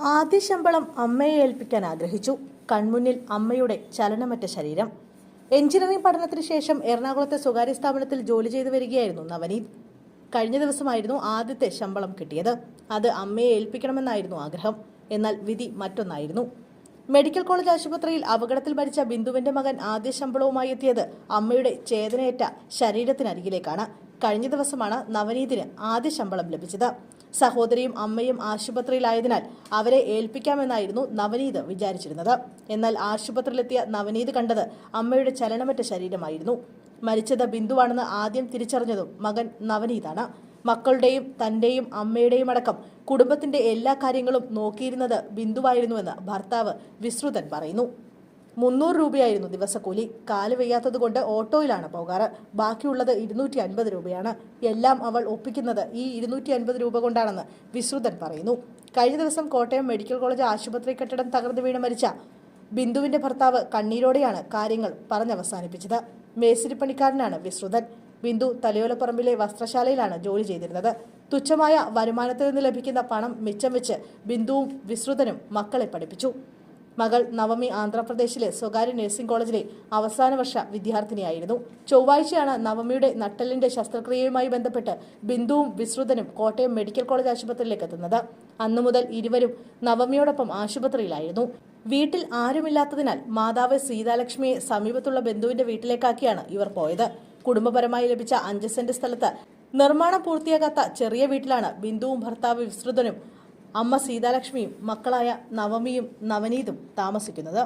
ആദ്യ ശമ്പളം അമ്മയെ ഏൽപ്പിക്കാൻ ആഗ്രഹിച്ചു. കൺമുന്നിൽ അമ്മയുടെ ചലനമറ്റ ശരീരം. എഞ്ചിനീയറിംഗ് പഠനത്തിന് ശേഷം എറണാകുളത്തെ സ്വകാര്യ സ്ഥാപനത്തിൽ ജോലി ചെയ്തു വരികയായിരുന്നു നവനീത്. കഴിഞ്ഞ ദിവസമായിരുന്നു ആദ്യത്തെ ശമ്പളം കിട്ടിയത്. അത് അമ്മയെ ഏൽപ്പിക്കണമെന്നായിരുന്നു ആഗ്രഹം. എന്നാൽ വിധി മറ്റൊന്നായിരുന്നു. മെഡിക്കൽ കോളേജ് ആശുപത്രിയിൽ അപകടത്തിൽ മരിച്ച ബിന്ദുവിന്റെ മകൻ ആദ്യ ശമ്പളവുമായി എത്തിയത് അമ്മയുടെ ചേതനയേറ്റ ശരീരത്തിനരികിലേക്കാണ്. കഴിഞ്ഞ ദിവസമാണ് നവനീതിന് ആദ്യ ശമ്പളം ലഭിച്ചത്. സഹോദരിയും അമ്മയും ആശുപത്രിയിലായതിനാൽ അവരെ ഏൽപ്പിക്കാമെന്നായിരുന്നു നവനീത് വിചാരിച്ചിരുന്നത്. എന്നാൽ ആശുപത്രിയിലെത്തിയ നവനീത് കണ്ടത് അമ്മയുടെ ചലനമറ്റ ശരീരമായിരുന്നു. മരിച്ചത് ബിന്ദുവാണെന്ന് ആദ്യം തിരിച്ചറിഞ്ഞതും മകൻ നവനീതാണ്. മക്കളുടെയും തന്റെയും അമ്മയുടെയും അടക്കം കുടുംബത്തിന്റെ എല്ലാ കാര്യങ്ങളും നോക്കിയിരുന്നത് ബിന്ദുവായിരുന്നുവെന്ന് ഭർത്താവ് വിശ്രുതൻ പറയുന്നു. മുന്നൂറ് രൂപയായിരുന്നു ദിവസക്കൂലി. കാൽ വയ്യാത്തതുകൊണ്ട് ഓട്ടോയിലാണ് പോകാറ്. ബാക്കിയുള്ളത് ഇരുന്നൂറ്റി അൻപത് രൂപയാണ്. എല്ലാം അവൾ ഒപ്പിക്കുന്നത് ഈ ഇരുന്നൂറ്റി അൻപത് രൂപ കൊണ്ടാണെന്ന് വിശ്രുതൻ പറയുന്നു. കഴിഞ്ഞ ദിവസം കോട്ടയം മെഡിക്കൽ കോളേജ് ആശുപത്രി കെട്ടിടം തകർന്നു വീണ് മരിച്ച ബിന്ദുവിന്റെ ഭർത്താവ് കണ്ണീരോടെയാണ് കാര്യങ്ങൾ പറഞ്ഞവസാനിപ്പിച്ചത്. മേസ്തിരിപ്പണിക്കാരനാണ് വിശ്രുതൻ. ബിന്ദു തലയോലപ്പറമ്പിലെ വസ്ത്രശാലയിലാണ് ജോലി ചെയ്തിരുന്നത്. തുച്ഛമായ വരുമാനത്തിൽ നിന്ന് ലഭിക്കുന്ന പണം മിച്ചം വെച്ച് ബിന്ദുവും വിശ്രുതനും മക്കളെ പഠിപ്പിച്ചു. മകൾ നവമി ആന്ധ്രാപ്രദേശിലെ സ്വകാര്യ നഴ്സിംഗ് കോളേജിലെ അവസാന വർഷ വിദ്യാർത്ഥിനിയായിരുന്നു. ചൊവ്വാഴ്ചയാണ് നവമിയുടെ നട്ടലിന്റെ ശസ്ത്രക്രിയയുമായി ബന്ധപ്പെട്ട് ബിന്ദുവും വിശ്രുതനും കോട്ടയം മെഡിക്കൽ കോളേജ് ആശുപത്രിയിലേക്ക് എത്തുന്നത്. അന്നു മുതൽ ഇരുവരും നവമിയോടൊപ്പം ആശുപത്രിയിലായിരുന്നു. വീട്ടിൽ ആരുമില്ലാത്തതിനാൽ മാതാവ് സീതാലക്ഷ്മിയെ സമീപത്തുള്ള ബന്ധുവിന്റെ വീട്ടിലേക്കാക്കിയാണ് ഇവർ പോയത്. കുടുംബപരമായി ലഭിച്ച അഞ്ച് സെന്റ് സ്ഥലത്ത് നിർമ്മാണം പൂർത്തിയാകാത്ത ചെറിയ വീട്ടിലാണ് ബിന്ദുവും ഭർത്താവ് വിസ്തൃതനും അമ്മ സീതാലക്ഷ്മിയും മക്കളായ നവമിയും നവനീതും താമസിക്കുന്നത്.